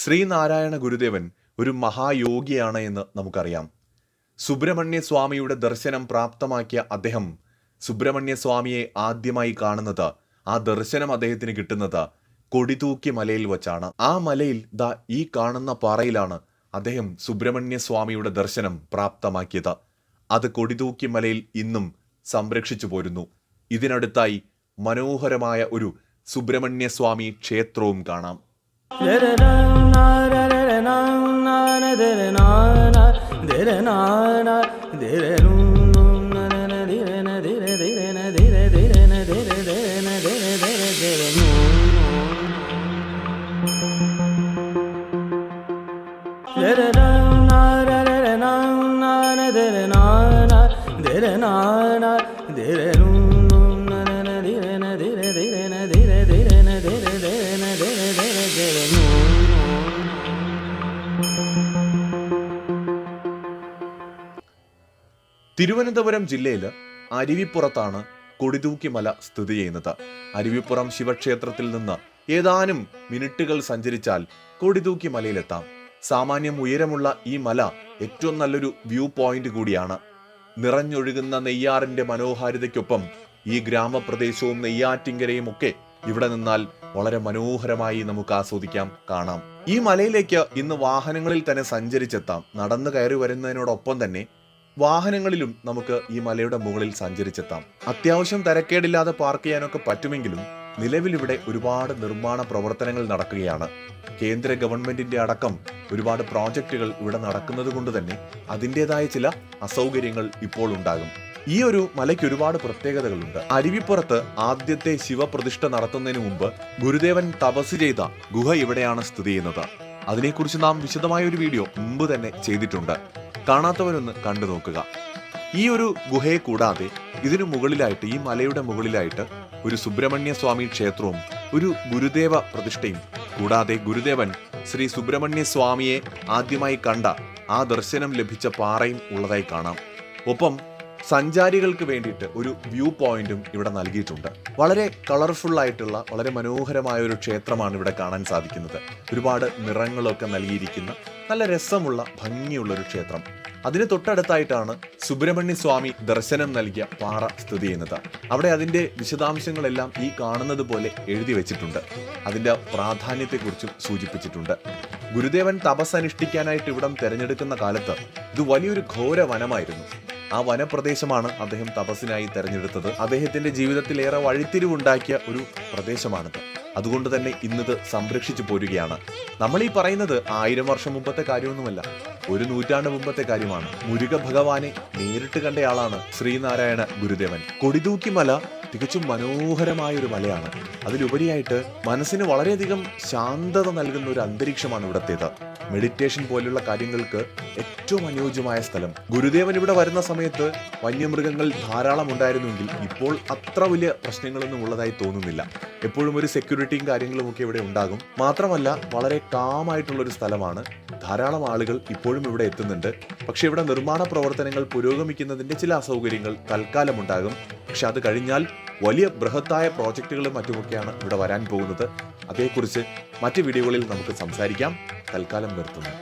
ശ്രീനാരായണ ഗുരുദേവൻ ഒരു മഹായോഗിയാണ് എന്ന് നമുക്കറിയാം. സുബ്രഹ്മണ്യ സ്വാമിയുടെ ദർശനം പ്രാപ്തമാക്കിയ അദ്ദേഹം സുബ്രഹ്മണ്യ സ്വാമിയെ ആദ്യമായി കാണുന്നത് ആ ദർശനം അദ്ദേഹത്തിന് കിട്ടുന്നത് കൊടിതൂക്കി മലയിൽ വച്ചാണ്. ആ മലയിൽ ദാ ഈ കാണുന്ന പാറയിലാണ് അദ്ദേഹം സുബ്രഹ്മണ്യ സ്വാമിയുടെ ദർശനം പ്രാപ്തമാക്കിയത്. അത് കൊടിതൂക്കി മലയിൽ ഇന്നും സംരക്ഷിച്ചു പോരുന്നു. ഇതിനടുത്തായി മനോഹരമായ ഒരു സുബ്രഹ്മണ്യ സ്വാമി ക്ഷേത്രവും കാണാം. ധരണ ധരണ ധരണ ധരണ ധരണ തിരുവനന്തപുരം ജില്ലയിൽ അരുവിപ്പുറത്താണ് കൊടിതൂക്കി മല സ്ഥിതി ചെയ്യുന്നത്. അരുവിപ്പുറം ശിവക്ഷേത്രത്തിൽ നിന്ന് ഏതാനും മിനിറ്റുകൾ സഞ്ചരിച്ചാൽ കൊടിതൂക്കി മലയിലെത്താം സാമാന്യം ഉയരമുള്ള ഈ മല ഏറ്റവും നല്ലൊരു വ്യൂ പോയിന്റ് കൂടിയാണ്. നിറഞ്ഞൊഴുകുന്ന നെയ്യാറിന്റെ മനോഹാരിതയ്ക്കൊപ്പം ഈ ഗ്രാമപ്രദേശവും നെയ്യാറ്റിങ്കരയും ഒക്കെ ഇവിടെ നിന്നാൽ വളരെ മനോഹരമായി നമുക്ക് ആസ്വദിക്കാം കാണാം. ഈ മലയിലേക്ക് ഇന്ന് വാഹനങ്ങളിൽ തന്നെ സഞ്ചരിച്ചെത്താം. നടന്നു കയറി വരുന്നതിനോടൊപ്പം തന്നെ വാഹനങ്ങളിലും നമുക്ക് ഈ മലയുടെ മുകളിൽ സഞ്ചരിച്ചെത്താം. അത്യാവശ്യം തരക്കേടില്ലാതെ പാർക്ക് ചെയ്യാനൊക്കെ പറ്റുമെങ്കിലും നിലവിൽ ഇവിടെ ഒരുപാട് നിർമ്മാണ പ്രവർത്തനങ്ങൾ നടക്കുകയാണ്. കേന്ദ്ര ഗവൺമെന്റിന്റെ അടക്കം ഒരുപാട് പ്രോജക്റ്റുകൾ ഇവിടെ നടക്കുന്നത് കൊണ്ട് തന്നെ അതിന്റെതായ ചില അസൗകര്യങ്ങൾ ഇപ്പോൾ ഉണ്ടാകും. ഈ ഒരു മലയ്ക്ക് ഒരുപാട് പ്രത്യേകതകളുണ്ട്. അരുവിപ്പുറത്ത് ആദ്യത്തെ ശിവപ്രതിഷ്ഠ നടത്തുന്നതിന് മുമ്പ് ഗുരുദേവൻ തപസ് ചെയ്ത ഗുഹ ഇവിടെയാണ് സ്ഥിതി ചെയ്യുന്നത്. അതിനെക്കുറിച്ച് നാം വിശദമായ ഒരു വീഡിയോ മുമ്പ് തന്നെ ചെയ്തിട്ടുണ്ട്. കാണാത്തവരൊന്ന് കണ്ടു നോക്കുക. ഈ ഒരു ഗുഹയെ കൂടാതെ ഇതിനു മുകളിലായിട്ട് ഈ മലയുടെ മുകളിലായിട്ട് ഒരു സുബ്രഹ്മണ്യ സ്വാമി ക്ഷേത്രവും ഒരു ഗുരുദേവ പ്രതിഷ്ഠയും കൂടാതെ ഗുരുദേവൻ ശ്രീ സുബ്രഹ്മണ്യ സ്വാമിയെ ആദ്യമായി കണ്ട ആ ദർശനം ലഭിച്ച പാറയും ഉള്ളതായി കാണാം. ഒപ്പം സഞ്ചാരികൾക്ക് വേണ്ടിയിട്ട് ഒരു വ്യൂ പോയിന്റും ഇവിടെ നൽകിയിട്ടുണ്ട്. വളരെ കളർഫുൾ ആയിട്ടുള്ള വളരെ മനോഹരമായ ഒരു ക്ഷേത്രമാണ് ഇവിടെ കാണാൻ സാധിക്കുന്നത്. ഒരുപാട് നിറങ്ങളൊക്കെ നൽകിയിരിക്കുന്ന നല്ല രസമുള്ള ഭംഗിയുള്ള ഒരു ക്ഷേത്രം. അതിന് തൊട്ടടുത്തായിട്ടാണ് സുബ്രഹ്മണ്യ സ്വാമി ദർശനം നൽകിയ പാറ സ്ഥിതി ചെയ്യുന്നത്. അവിടെ അതിന്റെ വിശദാംശങ്ങളെല്ലാം ഈ കാണുന്നത് പോലെ എഴുതി വെച്ചിട്ടുണ്ട്. അതിന്റെ പ്രാധാന്യത്തെക്കുറിച്ചും സൂചിപ്പിച്ചിട്ടുണ്ട്. ഗുരുദേവൻ തപസ് അനുഷ്ഠിക്കാനായിട്ട് ഇവിടം തിരഞ്ഞെടുക്കുന്ന കാലത്ത് ഇത് വലിയൊരു ഘോര വനമായിരുന്നു ആ വനപ്രദേശമാണ് അദ്ദേഹം തപസ്സിനായി തെരഞ്ഞെടുത്തത്. അദ്ദേഹത്തിന്റെ ജീവിതത്തിൽ ഏറെ വഴിത്തിരിവുണ്ടാക്കിയ ഒരു പ്രദേശമാണിത്. അതുകൊണ്ട് തന്നെ ഇന്നത് സംരക്ഷിച്ചു പോരുകയാണ്. നമ്മൾ ഈ പറയുന്നത് ആയിരം വർഷം മുമ്പത്തെ കാര്യമൊന്നുമല്ല. ഒരു നൂറ്റാണ്ട് മുമ്പത്തെ കാര്യമാണ്. മുരുക ഭഗവാനെ നേരിട്ട് കണ്ടയാളാണ് ശ്രീനാരായണ ഗുരുദേവൻ. കൊടിതൂക്കി മല തികച്ചും മനോഹരമായ ഒരു മലയാണ്. അതിലുപരിയായിട്ട് മനസ്സിന് വളരെയധികം ശാന്തത നൽകുന്ന ഒരു അന്തരീക്ഷമാണ് ഇവിടത്തേത്. മെഡിറ്റേഷൻ പോലുള്ള കാര്യങ്ങൾക്ക് ഏറ്റവും അനുയോജ്യമായ സ്ഥലം. ഗുരുദേവൻ ഇവിടെ വരുന്ന സമയത്ത് വന്യമൃഗങ്ങൾ ധാരാളം ഉണ്ടായിരുന്നുവെങ്കിൽ ഇപ്പോൾ അത്ര വലിയ പ്രശ്നങ്ങളൊന്നും ഉള്ളതായി തോന്നുന്നില്ല. എപ്പോഴും ഒരു സെക്യൂരിറ്റിയും കാര്യങ്ങളും ഒക്കെ ഇവിടെ ഉണ്ടാകും. മാത്രമല്ല വളരെ കാമായിട്ടുള്ള ഒരു സ്ഥലമാണ്. ധാരാളം ആളുകൾ ഇപ്പോഴും ഇവിടെ എത്തുന്നുണ്ട്. പക്ഷെ ഇവിടെ നിർമ്മാണ പ്രവർത്തനങ്ങൾ പുരോഗമിക്കുന്നതിന്റെ ചില അസൗകര്യങ്ങൾ തൽക്കാലം ഉണ്ടാകും പക്ഷെ അത് കഴിഞ്ഞാൽ വലിയ ബൃഹത്തായ പ്രോജക്റ്റുകളും മറ്റുമൊക്കെയാണ് ഇവിടെ വരാൻ പോകുന്നത്. അതേക്കുറിച്ച് മറ്റ് വീഡിയോകളിൽ നമുക്ക് സംസാരിക്കാം. തൽക്കാലം നിർത്തുന്നു.